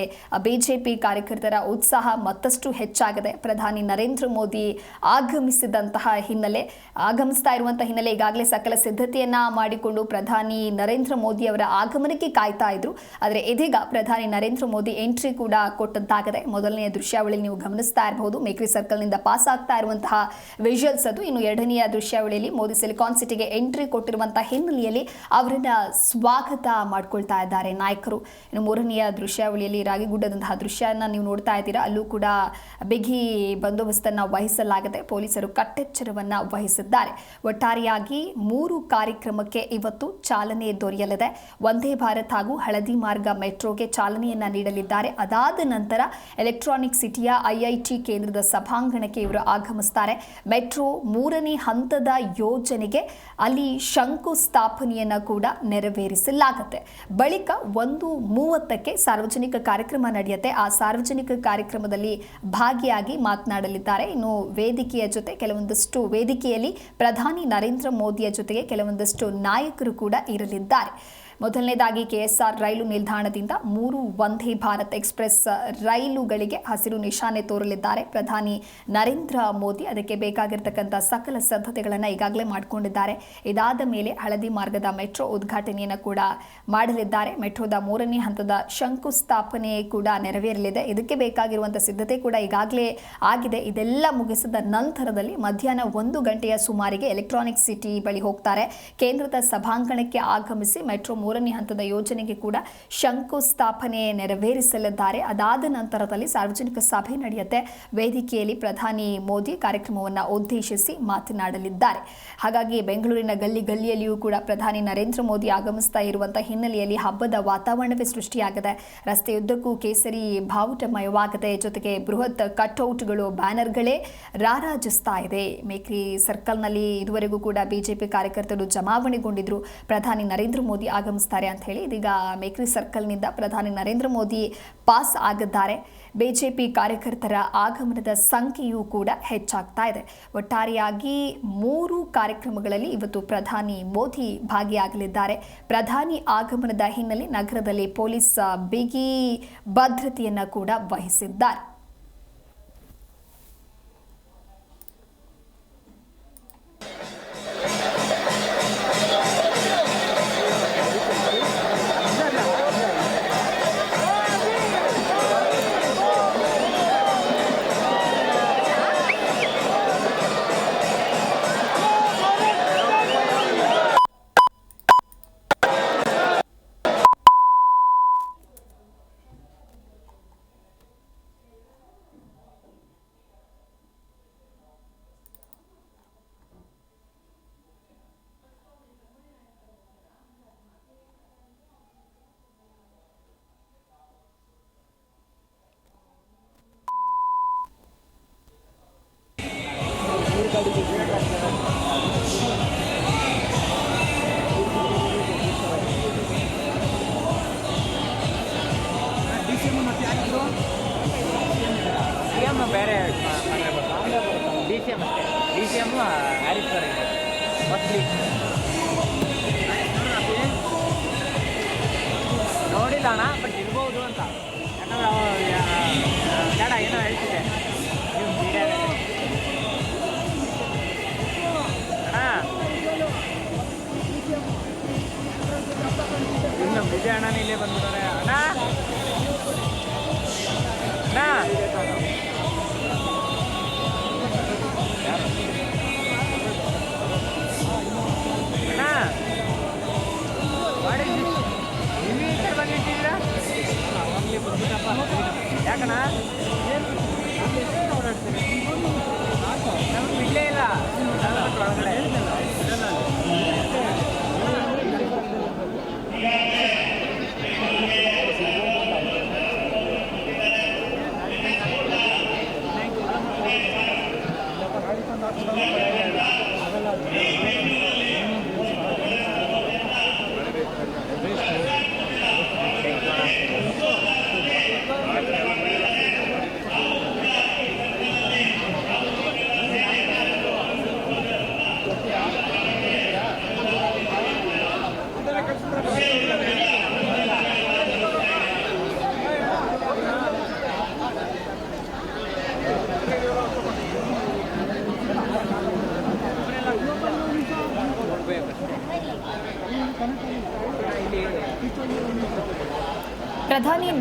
ಬಿಜೆಪಿ ಕಾರ್ಯಕರ್ತರ ಉತ್ಸಾಹ ಮತ್ತಷ್ಟು ಹೆಚ್ಚಾಗಿದೆ. ಪ್ರಧಾನಿ ನರೇಂದ್ರ ಮೋದಿ ಆಗಮಿಸಿದಂತಹ ಹಿನ್ನೆಲೆ, ಆಗಮಿಸ್ತಾ ಇರುವಂತಹ ಹಿನ್ನೆಲೆ ಈಗಾಗಲೇ ಸಕಲ ಸಿದ್ಧತೆಯನ್ನ ಮಾಡಿಕೊಂಡು ಪ್ರಧಾನಿ ನರೇಂದ್ರ ಮೋದಿ ಅವರ ಆಗಮನಕ್ಕೆ ಕಾಯ್ತಾ ಇದ್ರು. ಆದರೆ ಇದೀಗ ಪ್ರಧಾನಿ ನರೇಂದ್ರ ಮೋದಿ ಎಂಟ್ರಿ ಕೂಡ ಕೊಟ್ಟಂತಾಗಿದೆ. ಮೊದಲನೆಯ ದೃಶ್ಯಾವಳಿಯಲ್ಲಿ ನೀವು ಗಮನಿಸ್ತಾ ಇರಬಹುದು. ಮೇಕ್ರಿ ಸರ್ಕಲ್ನಿಂದ ಪಾಸ್ ಆಗ್ತಾ ಇರುವಂತಹ ವಿಜುವಲ್ಸ್ ಅದು. ಇನ್ನು ಎರಡನೆಯ ದೃಶ್ಯಾವಳಿಯಲ್ಲಿ ಮೋದಿ ಸಿಲಿಕಾನ್ ಸಿಟಿಗೆ ಎಂಟ್ರಿ ಕೊಟ್ಟಿರುವಂತಹ ಹಿನ್ನೆಲೆಯಲ್ಲಿ ಅವರನ್ನ ಸ್ವಾಗತ ಮಾಡ್ಕೊಳ್ತಾ ಇದ್ದಾರೆ ನಾಯಕರು. ಇನ್ನು ಮೂರನೆಯ ದೃಶ್ಯಾವಳಿಯಲ್ಲಿ ರಾಗಿಗುಡ್ಡದಂತಹ ದೃಶ್ಯನ ನೀವು ನೋಡ್ತಾ ಇದ್ದೀರಾ. ಅಲ್ಲೂ ಕೂಡ ಬಿಗಿ ಬಂದೋಬಸ್ತನ್ನ ವಹಿಸಲಾಗಿದೆ. ಪೊಲೀಸರು ಕಟ್ಟೆಚ್ಚರವನ್ನ ವಹಿಸಿದ್ದಾರೆ. ಒಟ್ಟಾರೆಯಾಗಿ ಮೂರು ಕಾರ್ಯಕ್ರಮಕ್ಕೆ ಇವತ್ತು ಚಾಲನೆ ದೊರೆಯಲಿದೆ. ವಂದೇ ಭಾರತ್ ಹಾಗೂ ಹಳದಿ ಮಾರ್ಗ ಮೆಟ್ರೋಗೆ ಚಾಲನೆಯನ್ನ ನೀಡಲಿದ್ದಾರೆ. ಅದಾದ ನಂತರ ಎಲೆಕ್ಟ್ರಾನಿಕ್ ಸಿಟಿಯ ಐಐಟಿ ಕೇಂದ್ರದ ಸಭಾಂಗಣಕ್ಕೆ ಇವರು ಆಗಮಿಸ್ತಾರೆ. ಮೆಟ್ರೋ ಮೂರನೇ ಹಂತದ ಯೋಜನೆಗೆ ಅಲ್ಲಿ ಶಂಕುಸ್ಥಾಪನೆಯನ್ನ ಕೂಡ ನೆರವೇರಿಸಲಾಗುತ್ತೆ. ಬಳಿಕ ಒಂದು ಮೂವತ್ತಕ್ಕೆ ಸಾರ್ವಜನಿಕ ಕಾರ್ಯಕ್ರಮ ನಡೆಯುತ್ತೆ. ಆ ಸಾರ್ವಜನಿಕ ಕಾರ್ಯಕ್ರಮದಲ್ಲಿ ಭಾಗಿಯಾಗಿ ಮಾತನಾಡಲಿದ್ದಾರೆ. ಇನ್ನು ವೇದಿಕೆಯ ಜೊತೆ ಕೆಲವೊಂದಷ್ಟು ವೇದಿಕೆಯಲ್ಲಿ ಪ್ರಧಾನಿ ನರೇಂದ್ರ ಮೋದಿಯ ಜೊತೆಗೆ ಕೆಲವೊಂದಷ್ಟು ನಾಯಕರು ಕೂಡ ಇರಲಿದ್ದಾರೆ. ಮೊದಲನೇದಾಗಿ ಕೆಎಸ್ಆರ್ ರೈಲು ನಿಲ್ದಾಣದಿಂದ ಮೂರು ವಂದೇ ಭಾರತ್ ಎಕ್ಸ್ಪ್ರೆಸ್ ರೈಲುಗಳಿಗೆ ಹಸಿರು ನಿಶಾನೆ ತೋರಲಿದ್ದಾರೆ. ಪ್ರಧಾನಿ ನರೇಂದ್ರ ಮೋದಿ ಅದಕ್ಕೆ ಬೇಕಾಗಿರ್ತಕ್ಕಂಥ ಸಕಲ ಸಿದ್ಧತೆಗಳನ್ನು ಈಗಾಗಲೇ ಮಾಡಿಕೊಂಡಿದ್ದಾರೆ. ಇದಾದ ಮೇಲೆ ಹಳದಿ ಮಾರ್ಗದ ಮೆಟ್ರೋ ಉದ್ಘಾಟನೆಯನ್ನು ಕೂಡ ಮಾಡಲಿದ್ದಾರೆ. ಮೆಟ್ರೋದ ಮೂರನೇ ಹಂತದ ಶಂಕುಸ್ಥಾಪನೆ ಕೂಡ ನೆರವೇರಲಿದೆ. ಇದಕ್ಕೆ ಬೇಕಾಗಿರುವಂಥ ಸಿದ್ಧತೆ ಕೂಡ ಈಗಾಗಲೇ ಆಗಿದೆ. ಇದೆಲ್ಲ ಮುಗಿಸಿದ ನಂತರದಲ್ಲಿ ಮಧ್ಯಾಹ್ನ ಒಂದು ಗಂಟೆಯ ಸುಮಾರಿಗೆ ಎಲೆಕ್ಟ್ರಾನಿಕ್ ಸಿಟಿ ಬಳಿ ಹೋಗ್ತಾರೆ. ಕೇಂದ್ರದ ಸಭಾಂಗಣಕ್ಕೆ ಆಗಮಿಸಿ ಮೆಟ್ರೋ ಮೂರನೇ ಹಂತದ ಯೋಜನೆಗೆ ಕೂಡ ಶಂಕುಸ್ಥಾಪನೆ ನೆರವೇರಿಸಲಿದ್ದಾರೆ. ಅದಾದ ನಂತರದಲ್ಲಿ ಸಾರ್ವಜನಿಕ ಸಭೆ ನಡೆಯುತ್ತೆ. ವೇದಿಕೆಯಲ್ಲಿ ಪ್ರಧಾನಿ ಮೋದಿ ಕಾರ್ಯಕ್ರಮವನ್ನು ಉದ್ದೇಶಿಸಿ ಮಾತನಾಡಲಿದ್ದಾರೆ. ಹಾಗಾಗಿ ಬೆಂಗಳೂರಿನ ಗಲ್ಲಿ ಗಲ್ಲಿಯಲ್ಲಿಯೂ ಕೂಡ ಪ್ರಧಾನಿ ನರೇಂದ್ರ ಮೋದಿ ಆಗಮಿಸ್ತಾ ಇರುವಂತಹ ಹಿನ್ನೆಲೆಯಲ್ಲಿ ಹಬ್ಬದ ವಾತಾವರಣವೇ ಸೃಷ್ಟಿಯಾಗಿದೆ. ರಸ್ತೆಯುದ್ದಕ್ಕೂ ಕೇಸರಿ ಬಾವುಟಮಯವಾಗಿದೆ ಜೊತೆಗೆ ಬೃಹತ್ ಕಟ್ಔಟ್ಗಳು ಬ್ಯಾನರ್ಗಳೇ ರಾರಾಜಿಸ್ತಾ ಇದೆ ಮೇಕ್ರಿ ಸರ್ಕಲ್ನಲ್ಲಿ ಇದುವರೆಗೂ ಕೂಡ ಬಿಜೆಪಿ ಕಾರ್ಯಕರ್ತರು ಜಮಾವಣೆಗೊಂಡಿದ್ರು. ಪ್ರಧಾನಿ ನರೇಂದ್ರ ಮೋದಿ ಆಗಮಿಸ್ತಾರೆ ಅಂತ ಹೇಳಿ ಇದೀಗ ಮೇಕ್ರಿ ಸರ್ಕಲ್ನಿಂದ ಪ್ರಧಾನಿ ನರೇಂದ್ರ ಮೋದಿ ಪಾಸ್ ಆಗಿದ್ದಾರೆ. ಬಿಜೆಪಿ ಕಾರ್ಯಕರ್ತರ ಆಗಮನದ ಸಂಖ್ಯೆಯೂ ಕೂಡ ಹೆಚ್ಚಾಗ್ತಾ ಇದೆ. ಒಟ್ಟಾರೆಯಾಗಿ ಮೂರು ಕಾರ್ಯಕ್ರಮಗಳಲ್ಲಿ ಇವತ್ತು ಪ್ರಧಾನಿ ಮೋದಿ ಭಾಗಿಯಾಗಲಿದ್ದಾರೆ. ಪ್ರಧಾನಿ ಆಗಮನದ ಹಿನ್ನೆಲೆ ನಗರದಲ್ಲಿ ಪೊಲೀಸ್ ಬಿಗಿ ಭದ್ರತೆಯನ್ನು ಕೂಡ ವಹಿಸಿದ್ದಾರೆ.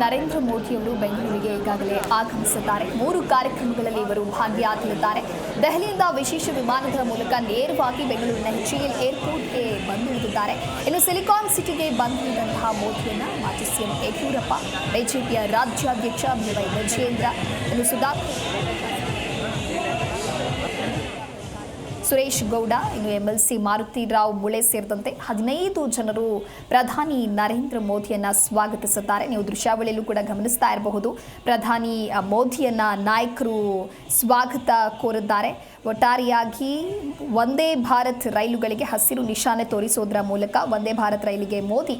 ನರೇಂದ್ರ ಮೋದಿಯವರು ಬೆಂಗಳೂರಿಗೆ ಈಗಾಗಲೇ ಆಗಮಿಸಿದ್ದಾರೆ. ಮೂರು ಕಾರ್ಯಕ್ರಮಗಳಲ್ಲಿ ಇವರು ಭಾಗಿಯಾಗಲಿದ್ದಾರೆ. ದೆಹಲಿಯಿಂದ ವಿಶೇಷ ವಿಮಾನದ ಮೂಲಕ ನೇರವಾಗಿ ಬೆಂಗಳೂರಿನ ಹೆಚ್ಎಲ್ ಏರ್ಪೋರ್ಟ್ಗೆ ಬಂದಿಳಿದಿದ್ದಾರೆ ಇನ್ನು ಸಿಲಿಕಾನ್ ಸಿಟಿಗೆ ಬಂದಿಳಿದಂತಹ ಮೋದಿಯನ್ನ ಮಾಜಿ ಸಿಎಂ ಯಡಿಯೂರಪ್ಪ, ಬಿಜೆಪಿಯ ರಾಜ್ಯಾಧ್ಯಕ್ಷ ಬಿವೈ ಗಜೇಂದ್ರ ಇನ್ನು ಸುಧಾಕರ್ ಸುರೇಶ್ ಗೌಡ, ಇನ್ನು ಎಂಎಲ್ಸಿ ಮಾರುತಿರಾವ್ ಮುಳೆ ಸೇರಿದಂತೆ ಹದಿನೈದು ಜನರು ಪ್ರಧಾನಿ ನರೇಂದ್ರ ಮೋದಿಯನ್ನ ಸ್ವಾಗತಿಸುತ್ತಾರೆ. ನೀವು ದೃಶ್ಯಾವಳಿಯಲ್ಲೂ ಕೂಡ ಗಮನಿಸ್ತಾ ಇರಬಹುದು. ಪ್ರಧಾನಿ ಮೋದಿಯನ್ನ ನಾಯಕರು ಸ್ವಾಗತ ಕೋರಿದ್ದಾರೆ. ಒಟ್ಟಾರೆಯಾಗಿ ವಂದೇ ಭಾರತ್ ರೈಲುಗಳಿಗೆ ಹಸಿರು ನಿಶಾನೆ ತೋರಿಸೋದ್ರ ಮೂಲಕ ವಂದೇ ಭಾರತ್ ರೈಲಿಗೆ ಮೋದಿ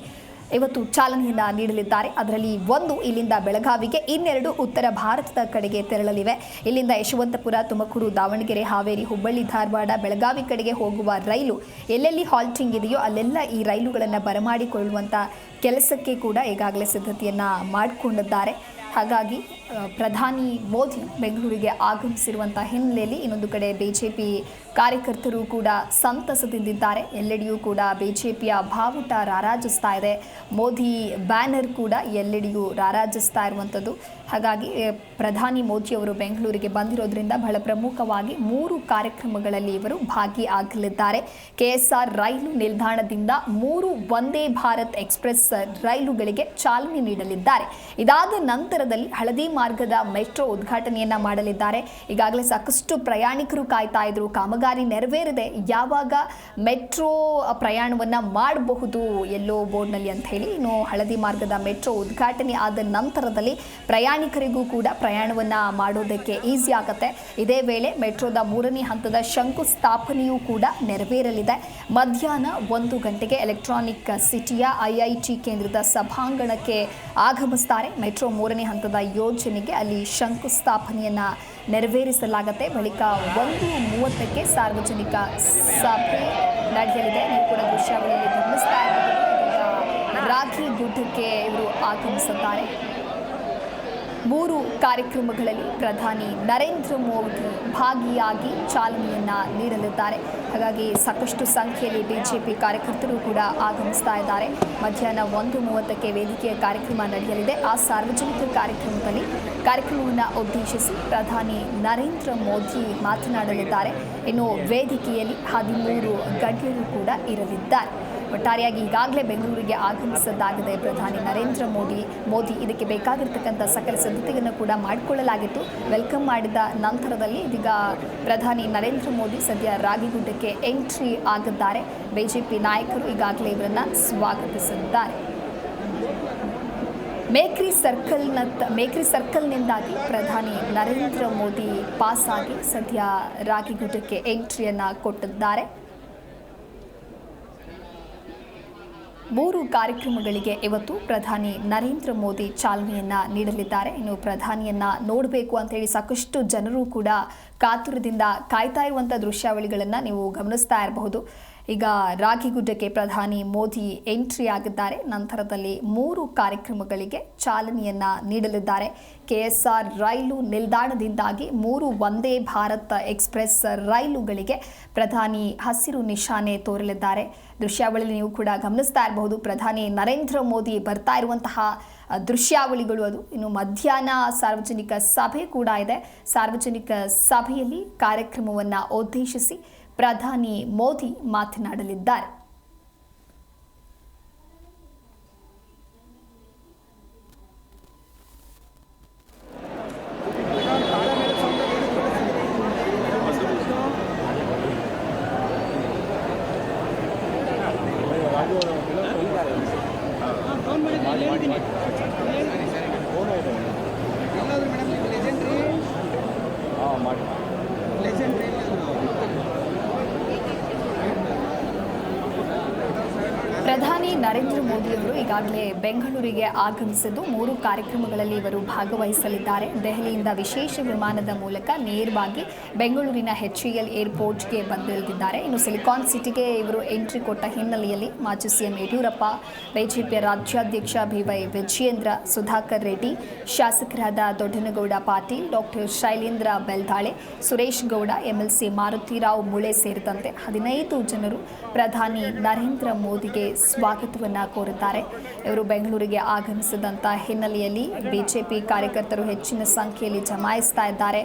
ಇವತ್ತು ಚಾಲನೆಯನ್ನ ನೀಡಲಿದ್ದಾರೆ. ಅದರಲ್ಲಿ ಒಂದು ಇಲ್ಲಿಂದ ಬೆಳಗಾವಿಗೆ, ಇನ್ನೆರಡು ಉತ್ತರ ಭಾರತದ ಕಡೆಗೆ ತೆರಳಲಿವೆ. ಇಲ್ಲಿಂದ ಯಶವಂತಪುರ, ತುಮಕೂರು, ದಾವಣಗೆರೆ, ಹಾವೇರಿ, ಹುಬ್ಬಳ್ಳಿ, ಧಾರವಾಡ, ಬೆಳಗಾವಿ ಕಡೆಗೆ ಹೋಗುವ ರೈಲು ಎಲ್ಲೆಲ್ಲಿ ಹಾಲ್ಟಿಂಗ್ ಇದೆಯೋ ಅಲ್ಲೆಲ್ಲ ಈ ರೈಲುಗಳನ್ನು ಬರಮಾಡಿಕೊಳ್ಳುವಂಥ ಕೆಲಸಕ್ಕೆ ಕೂಡ ಈಗಾಗಲೇ ಸಿದ್ಧತೆಯನ್ನು ಮಾಡಿಕೊಂಡಿದ್ದಾರೆ. ಹಾಗಾಗಿ ಪ್ರಧಾನಿ ಮೋದಿ ಬೆಂಗಳೂರಿಗೆ ಆಗಮಿಸಿರುವಂಥ ಹಿನ್ನೆಲೆಯಲ್ಲಿ ಇನ್ನೊಂದು ಕಡೆ ಬಿಜೆಪಿ ಕಾರ್ಯಕರ್ತರು ಕೂಡ ಸಂತಸದಿಂದಿದ್ದಾರೆ. ಎಲ್ಲೆಡೆಯೂ ಕೂಡ ಬಿಜೆಪಿಯ ಬಾವುಟ ರಾರಾಜಿಸ್ತಾ ಇದೆ. ಮೋದಿ ಬ್ಯಾನರ್ ಕೂಡ ಎಲ್ಲೆಡೆಯೂ ರಾರಾಜಿಸ್ತಾ ಇರುವಂಥದ್ದು ಹಾಗಾಗಿ ಪ್ರಧಾನಿ ಮೋದಿಯವರು ಬೆಂಗಳೂರಿಗೆ ಬಂದಿರೋದ್ರಿಂದ ಬಹಳ ಪ್ರಮುಖವಾಗಿ ಮೂರು ಕಾರ್ಯಕ್ರಮಗಳಲ್ಲಿ ಇವರು ಭಾಗಿಯಾಗಲಿದ್ದಾರೆ. ಕೆಎಸ್ಆರ್ ರೈಲು ನಿಲ್ದಾಣದಿಂದ ಮೂರು ವಂದೇ ಭಾರತ್ ಎಕ್ಸ್ಪ್ರೆಸ್ ರೈಲುಗಳಿಗೆ ಚಾಲನೆ ನೀಡಲಿದ್ದಾರೆ. ಇದಾದ ನಂತರದಲ್ಲಿ ಹಳದಿ ಮಾರ್ಗದ ಮೆಟ್ರೋ ಉದ್ಘಾಟನೆಯನ್ನ ಮಾಡಲಿದ್ದಾರೆ. ಈಗಾಗಲೇ ಸಾಕಷ್ಟು ಪ್ರಯಾಣಿಕರು ಕಾಯ್ತಾ ಇದ್ರು. ಕಾಮಗಾರಿ ನೆರವೇರಿದೆ. ಯಾವಾಗ ಮೆಟ್ರೋ ಪ್ರಯಾಣವನ್ನ ಮಾಡಬಹುದು ಎಲ್ಲೋ ಬೋರ್ಡ್ನಲ್ಲಿ ಅಂತ ಹೇಳಿ ಇನ್ನು ಹಳದಿ ಮಾರ್ಗದ ಮೆಟ್ರೋ ಉದ್ಘಾಟನೆ ಆದ ನಂತರದಲ್ಲಿ ಪ್ರಯಾಣಿಕರಿಗೂ ಕೂಡ ಪ್ರಯಾಣವನ್ನ ಮಾಡೋದಕ್ಕೆ ಈಸಿ ಆಗುತ್ತೆ. ಇದೇ ವೇಳೆ ಮೆಟ್ರೋದ ಮೂರನೇ ಹಂತದ ಶಂಕುಸ್ಥಾಪನೆಯೂ ಕೂಡ ನೆರವೇರಲಿದೆ. ಮಧ್ಯಾಹ್ನ ಒಂದು ಗಂಟೆಗೆ ಎಲೆಕ್ಟ್ರಾನಿಕ್ ಸಿಟಿಯ ಐಐಟಿ ಕೇಂದ್ರದ ಸಭಾಂಗಣಕ್ಕೆ ಆಗಮಿಸ್ತಾರೆ. ಮೆಟ್ರೋ ಮೂರನೇ ಹಂತದ ಯೋಜನೆಗೆ ಅಲ್ಲಿ ಶಂಕುಸ್ಥಾಪನೆಯನ್ನ ನೆರವೇರಿಸಲಾಗುತ್ತೆ. ಬಳಿಕ ಒಂದು ಮೂವತ್ತಕ್ಕೆ ಸಾರ್ವಜನಿಕ ಸಭೆ ನಡೆಯಲಿದೆ. ನೀವು ಕೂಡ ದೃಶ್ಯಾವಳಿಯಲ್ಲಿ ಗಮನಿಸ್ತಾ ಇದ್ದೀವಿ ರಾಖಿ ಗುಡ್ಡಕ್ಕೆ ಇವರು ಆಗಮಿಸಿದ್ದಾರೆ ಮೂರು ಕಾರ್ಯಕ್ರಮಗಳಲ್ಲಿ ಪ್ರಧಾನಿ ನರೇಂದ್ರ ಮೋದಿ ಭಾಗಿಯಾಗಿ ಚಾಲನೆಯನ್ನ ನೀಡಲಿದ್ದಾರೆ. ಹಾಗಾಗಿ ಸಾಕಷ್ಟು ಸಂಖ್ಯೆಯಲ್ಲಿ ಬಿಜೆಪಿ ಕಾರ್ಯಕರ್ತರು ಕೂಡ ಆಗಮಿಸ್ತಾ ಇದ್ದಾರೆ. ಮಧ್ಯಾಹ್ನ ಒಂದು ಮೂವತ್ತಕ್ಕೆ ವೇದಿಕೆಯ ಕಾರ್ಯಕ್ರಮ ನಡೆಯಲಿದೆ. ಆ ಸಾರ್ವಜನಿಕ ಕಾರ್ಯಕ್ರಮದಲ್ಲಿ ಕಾರ್ಯಕ್ರಮವನ್ನು ಉದ್ದೇಶಿಸಿ ಪ್ರಧಾನಿ ನರೇಂದ್ರ ಮೋದಿ ಮಾತನಾಡಲಿದ್ದಾರೆ. ಇನ್ನು ವೇದಿಕೆಯಲ್ಲಿ ಹದಿಮೂರು ಗಣ್ಯರು ಕೂಡ ಇರಲಿದ್ದಾರೆ. ಒಟ್ಟಾರೆಯಾಗಿ ಈಗಾಗಲೇ ಬೆಂಗಳೂರಿಗೆ ಆಗಮಿಸದ್ದಾಗಿದೆ. ಪ್ರಧಾನಿ ನರೇಂದ್ರ ಮೋದಿ ಮೋದಿ ಇದಕ್ಕೆ ಬೇಕಾಗಿರ್ತಕ್ಕಂಥ ಸಕಲ ಸಿದ್ಧತೆಯನ್ನು ಕೂಡ ಮಾಡಿಕೊಳ್ಳಲಾಗಿತ್ತು. ವೆಲ್ಕಮ್ ಮಾಡಿದ ನಂತರದಲ್ಲಿ ಇದೀಗ ಪ್ರಧಾನಿ ನರೇಂದ್ರ ಮೋದಿ ಸದ್ಯ ರಾಗಿಗುಡ್ಡಕ್ಕೆ ಎಂಟ್ರಿ ಆಗಿದ್ದಾರೆ. ಬಿಜೆಪಿ ನಾಯಕರು ಈಗಾಗಲೇ ಇವರನ್ನು ಸ್ವಾಗತಿಸಿದ್ದಾರೆ. ಮೇಕ್ರಿ ಸರ್ಕಲ್ನ ಮೇಕ್ರಿ ಸರ್ಕಲ್ನಿಂದಾಗಿ ಪ್ರಧಾನಿ ನರೇಂದ್ರ ಮೋದಿ ಪಾಸ್ ಆಗಿ ಸದ್ಯ ರಾಗಿಗುಡ್ಡಕ್ಕೆ ಎಂಟ್ರಿಯನ್ನು ಕೊಟ್ಟಿದ್ದಾರೆ. ಮೂರು ಕಾರ್ಯಕ್ರಮಗಳಿಗೆ ಇವತ್ತು ಪ್ರಧಾನಿ ನರೇಂದ್ರ ಮೋದಿ ಚಾಲನೆಯನ್ನ ನೀಡಲಿದ್ದಾರೆ. ಇನ್ನು ಪ್ರಧಾನಿಯನ್ನ ನೋಡಬೇಕು ಅಂತ ಹೇಳಿ ಸಾಕಷ್ಟು ಜನರು ಕೂಡ ಕಾತುರದಿಂದ ಕಾಯ್ತಾ ಇರುವಂಥ ದೃಶ್ಯಾವಳಿಗಳನ್ನು ನೀವು ಗಮನಿಸ್ತಾ ಇರಬಹುದು. ಈಗ ರಾಗಿಗುಡ್ಡಕ್ಕೆ ಪ್ರಧಾನಿ ಮೋದಿ ಎಂಟ್ರಿ ಆಗಿದ್ದಾರೆ. ನಂತರದಲ್ಲಿ ಮೂರು ಕಾರ್ಯಕ್ರಮಗಳಿಗೆ ಚಾಲನೆಯನ್ನ ನೀಡಲಿದ್ದಾರೆ. ಕೆಎಸ್ಆರ್ ರೈಲು ನಿಲ್ದಾಣದಿಂದಾಗಿ ಮೂರು ವಂದೇ ಭಾರತ್ ಎಕ್ಸ್ಪ್ರೆಸ್ ರೈಲುಗಳಿಗೆ ಪ್ರಧಾನಿ ಹಸಿರು ನಿಶಾನೆ ತೋರಲಿದ್ದಾರೆ. ದೃಶ್ಯಾವಳಿಯಲ್ಲಿ ನೀವು ಕೂಡ ಗಮನಿಸ್ತಾ ಇರಬಹುದು. ಪ್ರಧಾನಿ ನರೇಂದ್ರ ಮೋದಿ ಬರ್ತಾ ಇರುವಂತಹ ದೃಶ್ಯಾವಳಿಗಳು ಅದು. ಇನ್ನು ಮಧ್ಯಾಹ್ನ ಸಾರ್ವಜನಿಕ ಸಭೆ ಕೂಡ ಇದೆ. ಸಾರ್ವಜನಿಕ ಸಭೆಯಲ್ಲಿ ಕಾರ್ಯಕ್ರಮವನ್ನು ಉದ್ದೇಶಿಸಿ ಪ್ರಧಾನಿ ಮೋದಿ ಮಾತನಾಡಲಿದ್ದಾರೆ. ಈಗಾಗಲೇ ಬೆಂಗಳೂರಿಗೆ ಆಗಮಿಸಿದ್ದು ಮೂರು ಕಾರ್ಯಕ್ರಮಗಳಲ್ಲಿ ಇವರು ಭಾಗವಹಿಸಲಿದ್ದಾರೆ. ದೆಹಲಿಯಿಂದ ವಿಶೇಷ ವಿಮಾನದ ಮೂಲಕ ನೇರವಾಗಿ ಬೆಂಗಳೂರಿನ ಎಚ್ ಎಲ್ ಏರ್ಪೋರ್ಟ್ಗೆ ಬಂದಿಳಿದಿದ್ದಾರೆ. ಇನ್ನು ಸಿಲಿಕಾನ್ ಸಿಟಿಗೆ ಇವರು ಎಂಟ್ರಿ ಕೊಟ್ಟ ಹಿನ್ನೆಲೆಯಲ್ಲಿ ಮಾಜಿ ಸಿಎಂ ಯಡಿಯೂರಪ್ಪ, ಬಿಜೆಪಿಯ ರಾಜ್ಯಾಧ್ಯಕ್ಷ ಬಿವೈ ವಿಜಯೇಂದ್ರ, ಸುಧಾಕರ್ ರೆಡ್ಡಿ, ಶಾಸಕರಾದ ದೊಡ್ಡನಗೌಡ ಪಾಟೀಲ್, ಡಾಕ್ಟರ್ ಶೈಲೇಂದ್ರ ಬೆಲ್ದಾಳೆ, ಸುರೇಶ್ ಗೌಡ, ಎಂಎಲ್ಸಿ ಮಾರುತಿರಾವ್ ಮುಳೆ ಸೇರಿದಂತೆ ಹದಿನೈದು ಜನರು ಪ್ರಧಾನಿ ನರೇಂದ್ರ ಮೋದಿಗೆ ಸ್ವಾಗತವನ್ನು ಕೋರಿದ್ದಾರೆ. ಇವರು ಬೆಂಗಳೂರಿಗೆ ಆಗಮಿಸಿದಂಥ ಹಿನ್ನೆಲೆಯಲ್ಲಿ ಬಿಜೆಪಿ ಕಾರ್ಯಕರ್ತರು ಹೆಚ್ಚಿನ ಸಂಖ್ಯೆಯಲ್ಲಿ ಜಮಾಯಿಸ್ತಾ ಇದ್ದಾರೆ.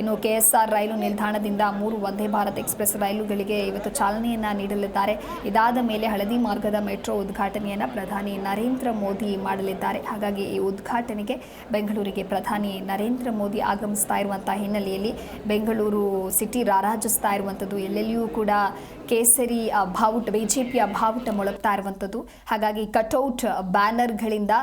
ಇನ್ನು ಕೆಎಸ್ಆರ್ ರೈಲು ನಿಲ್ದಾಣದಿಂದ ಮೂರು ವಂದೇ ಭಾರತ್ ಎಕ್ಸ್ಪ್ರೆಸ್ ರೈಲುಗಳಿಗೆ ಇವತ್ತು ಚಾಲನೆಯನ್ನು ನೀಡಲಿದ್ದಾರೆ. ಇದಾದ ಮೇಲೆ ಹಳದಿ ಮಾರ್ಗದ ಮೆಟ್ರೋ ಉದ್ಘಾಟನೆಯನ್ನು ಪ್ರಧಾನಿ ನರೇಂದ್ರ ಮೋದಿ ಮಾಡಲಿದ್ದಾರೆ. ಹಾಗಾಗಿ ಈ ಉದ್ಘಾಟನೆಗೆ ಬೆಂಗಳೂರಿಗೆ ಪ್ರಧಾನಿ ನರೇಂದ್ರ ಮೋದಿ ಆಗಮಿಸ್ತಾ ಇರುವಂಥ ಹಿನ್ನೆಲೆಯಲ್ಲಿ ಬೆಂಗಳೂರು ಸಿಟಿ ರಾರಾಜಿಸ್ತಾ ಇರುವಂಥದ್ದು ಎಲ್ಲೆಲ್ಲಿಯೂ ಕೂಡ ಕೇಸರಿ ಬಾವುಟ, ಬಿಜೆಪಿಯ ಬಾವುಟ ಮೊಳಗ್ತಾ ಇರುವಂಥದ್ದು ಹಾಗಾಗಿ ಹೀಗಾಗಿ ಕಟೌಟ್ ಬ್ಯಾನರ್ಗಳಿಂದ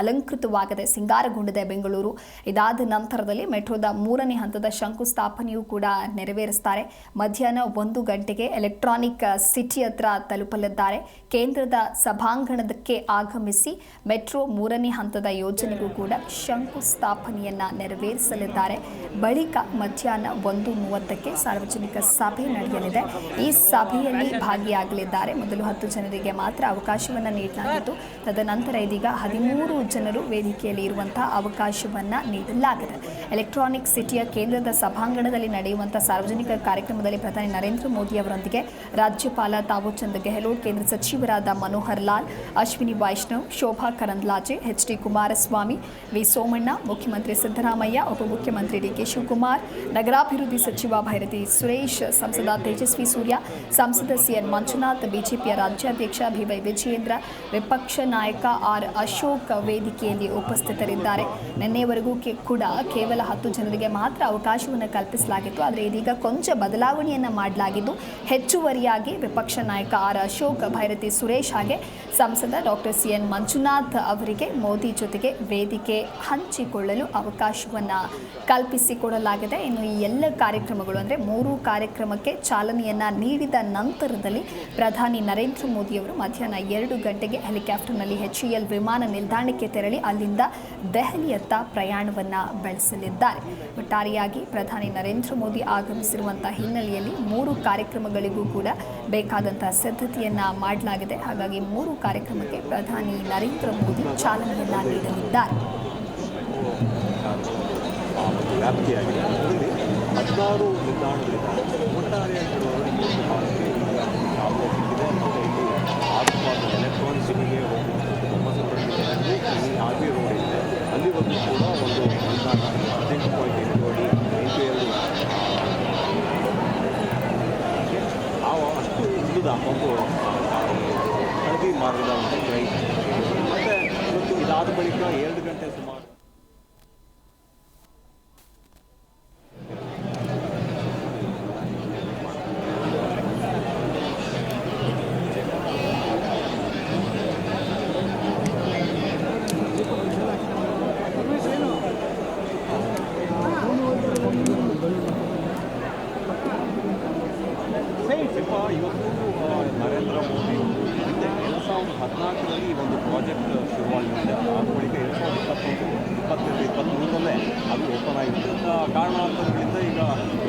ಅಲಂಕೃತವಾಗಿದೆ ಅಲಂಕೃತವಾಗದೆ ಸಿಂಗಾರಗೊಂಡಿದೆ ಬೆಂಗಳೂರು. ಇದಾದ ನಂತರದಲ್ಲಿ ಮೆಟ್ರೋದ ಮೂರನೇ ಹಂತದ ಶಂಕುಸ್ಥಾಪನೆಯೂ ಕೂಡ ನೆರವೇರಿಸ್ತಾರೆ. ಮಧ್ಯಾಹ್ನ ಒಂದು ಗಂಟೆಗೆ ಎಲೆಕ್ಟ್ರಾನಿಕ್ ಸಿಟಿ ಹತ್ರ ತಲುಪಲಿದ್ದಾರೆ. ಕೇಂದ್ರದ ಸಭಾಂಗಣದಕ್ಕೆ ಆಗಮಿಸಿ ಮೆಟ್ರೋ ಮೂರನೇ ಹಂತದ ಯೋಜನೆಗೂ ಕೂಡ ಶಂಕುಸ್ಥಾಪನೆಯನ್ನ ನೆರವೇರಿಸಲಿದ್ದಾರೆ. ಬಳಿಕ ಮಧ್ಯಾಹ್ನ ಒಂದು ಮೂವತ್ತಕ್ಕೆ ಸಾರ್ವಜನಿಕ ಸಭೆ ನಡೆಯಲಿದೆ. ಈ ಸಭೆಯಲ್ಲಿ ಭಾಗಿಯಾಗಲಿದ್ದಾರೆ. ಮೊದಲು ಹತ್ತು ಜನರಿಗೆ ಮಾತ್ರ ಅವಕಾಶವನ್ನು ನೀಡಲಾಗಿತ್ತು. ತದನಂತರ ಇದೀಗ ಹದಿಮೂರು ಜನರು ವೇದಿಕೆಯಲ್ಲಿ ಇರುವಂತಹ ಅವಕಾಶವನ್ನ ನೀಡಲಾಗಿದೆ. ಎಲೆಕ್ಟ್ರಾನಿಕ್ ಸಿಟಿಯ ಕೇಂದ್ರದ ಸಭಾಂಗಣದಲ್ಲಿ ನಡೆಯುವಂತಹ ಸಾರ್ವಜನಿಕ ಕಾರ್ಯಕ್ರಮದಲ್ಲಿ ಪ್ರಧಾನಿ ನರೇಂದ್ರ ಮೋದಿ ಅವರೊಂದಿಗೆ ರಾಜ್ಯಪಾಲ ತಾವೂಚಂದ್ ಗೆಹ್ಲೋಟ್, ಕೇಂದ್ರ ಸಚಿವರಾದ Manohar Lal, Ashwini Vaishnav, Shobha Karandlaje, H D Kumaraswamy, V Somanna, ಮುಖ್ಯಮಂತ್ರಿ ಸಿದ್ದರಾಮಯ್ಯ ಉಪಮುಖ್ಯಮಂತ್ರಿ ಡಿ ಕೆ ಶಿವಕುಮಾರ್, ನಗರಾಭಿವೃದ್ಧಿ ಸಚಿವ ಭೈರತಿ ಸುರೇಶ್, ಸಂಸದ ತೇಜಸ್ವಿ ಸೂರ್ಯ, ಸಂಸದ ಸಿಎನ್ ಮಂಜುನಾಥ್, ಬಿಜೆಪಿಯ ರಾಜ್ಯಾಧ್ಯಕ್ಷ ಬಿವೈ ವಿಜಯೇಂದ್ರ, ವಿಪಕ್ಷ ನಾಯಕ ಆರ್ ಅಶೋಕ್ ವೇದಿಕೆಯಲ್ಲಿ ಉಪಸ್ಥಿತರಿದ್ದಾರೆ. ನಿನ್ನೆವರೆಗೂ ಕೂಡ ಕೇವಲ ಹತ್ತು ಜನರಿಗೆ ಮಾತ್ರ ಅವಕಾಶವನ್ನು ಕಲ್ಪಿಸಲಾಗಿತ್ತು. ಆದರೆ ಇದೀಗ ಕೊಂಚ ಬದಲಾವಣೆಯನ್ನು ಮಾಡಲಾಗಿದ್ದು, ಹೆಚ್ಚುವರಿಯಾಗಿ ವಿಪಕ್ಷ ನಾಯಕ ಆರ್ ಅಶೋಕ್, ಭೈರತಿ ಸುರೇಶ್ ಹಾಗೆ ಸಂಸದ ಡಾಕ್ಟರ್ ಸಿ ಎನ್ ಮಂಜುನಾಥ್ ಅವರಿಗೆ ಮೋದಿ ಜೊತೆಗೆ ವೇದಿಕೆ ಹಂಚಿಕೊಳ್ಳಲು ಅವಕಾಶವನ್ನು ಕಲ್ಪಿಸಿಕೊಡಲಾಗಿದೆ. ಇನ್ನು ಈ ಎಲ್ಲ ಕಾರ್ಯಕ್ರಮಗಳು ಅಂದರೆ ಮೂರು ಕಾರ್ಯಕ್ರಮಕ್ಕೆ ಚಾಲನೆಯನ್ನು ನೀಡಿದ ನಂತರದಲ್ಲಿ ಪ್ರಧಾನಿ ನರೇಂದ್ರ ಮೋದಿಯವರು ಮಧ್ಯಾಹ್ನ ಎರಡು ಗಂಟೆಗೆ ಹೆಲಿಕಾಪ್ಟರ್ನಲ್ಲಿ ಎಚ್ ಎಲ್ ವಿಮಾನ ನಿಲ್ದಾಣಕ್ಕೆ ತೆರಳಿ ಅಲ್ಲಿಂದ ದೆಹಲಿಯತ್ತ ಪ್ರಯಾಣವನ್ನು ಬೆಳೆಸಲಿದ್ದಾರೆ. ಒಟ್ಟಾರೆಯಾಗಿ ಪ್ರಧಾನಿ ನರೇಂದ್ರ ಮೋದಿ ಆಗಮಿಸಿರುವಂತಹ ಹಿನ್ನೆಲೆಯಲ್ಲಿ ಮೂರು ಕಾರ್ಯಕ್ರಮಗಳಿಗೂ ಕೂಡ ಬೇಕಾದಂತಹ ಸಿದ್ಧತೆಯನ್ನ ಮಾಡಲಾಗಿದೆ. ಹಾಗಾಗಿ ಮೂರು ಕಾರ್ಯಕ್ರಮಕ್ಕೆ ಪ್ರಧಾನಿ ನರೇಂದ್ರ ಮೋದಿ ಚಾಲನೆಯನ್ನ ನೀಡಲಿದ್ದಾರೆ. ಆ ಒಂದು ವ್ಯಾಪ್ತಿಯಾಗಿದೆ ಅದರಲ್ಲಿ ಹದಿನಾರು ನಿಲ್ದಾಣಗಳಿದ್ದಾವೆ ಒಟ್ಟಾರೆಯಾಗಿ ಹೇಳುವುದಾದ್ರೆ ಈ ಒಂದು ಹಳದಿ ಮಾರ್ಗದ ಒಂದು ಟ್ರೈನ್ ಮತ್ತು ಇವತ್ತು ಇದಾದ ಬಳಿಕ ಎರಡು